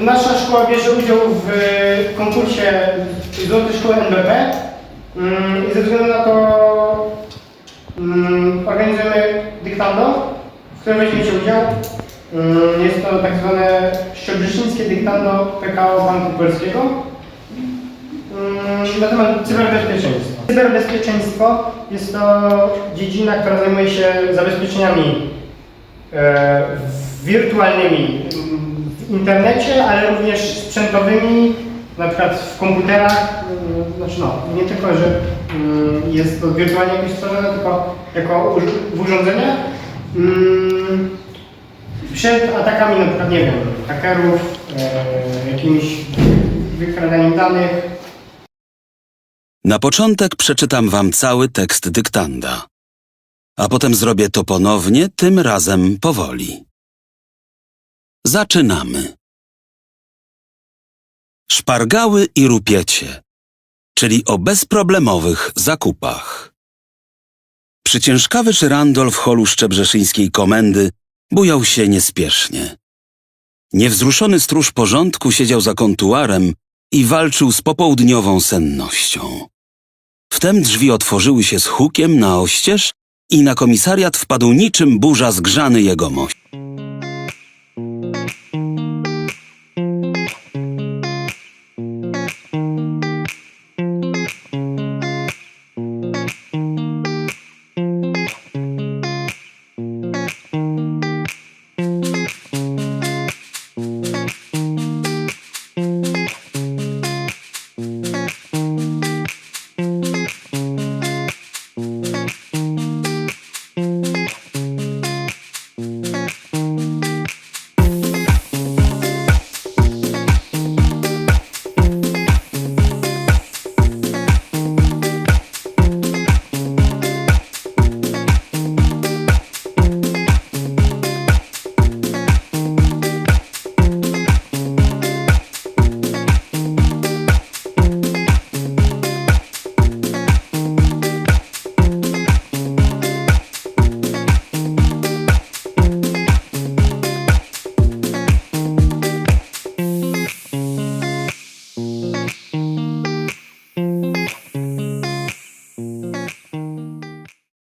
Nasza szkoła bierze udział w e, konkursie Złotej Szkoły NBP mm, i ze względu na to mm, organizujemy dyktando, w którym weźmiecie udział. Mm, Jest to tak zwane szczebrzeszyńskie dyktando PKO Banku Polskiego na temat cyberbezpieczeństwa. Cyberbezpieczeństwo jest to dziedzina, która zajmuje się zabezpieczeniami e, wirtualnymi w internecie, ale również sprzętowymi, na przykład w komputerach. mm, Znaczy no, nie tylko, że mm, jest to wirtualnie jakoś stworzone, tylko jako w urządzeniach. Mm, Przed atakami na przykład, nie wiem, hakerów, e, jakimś wykradaniem danych, Na początek przeczytam wam cały tekst dyktanda, a potem zrobię to ponownie, tym razem powoli. Zaczynamy. Szpargały i rupiecie, czyli o bezproblemowych zakupach. Przyciężkawy żyrandol w holu szczebrzeszyńskiej komendy bujał się niespiesznie. Niewzruszony stróż porządku siedział za kontuarem i walczył z popołudniową sennością. Wtem drzwi otworzyły się z hukiem na oścież i na komisariat wpadł niczym burza zgrzany jegomość.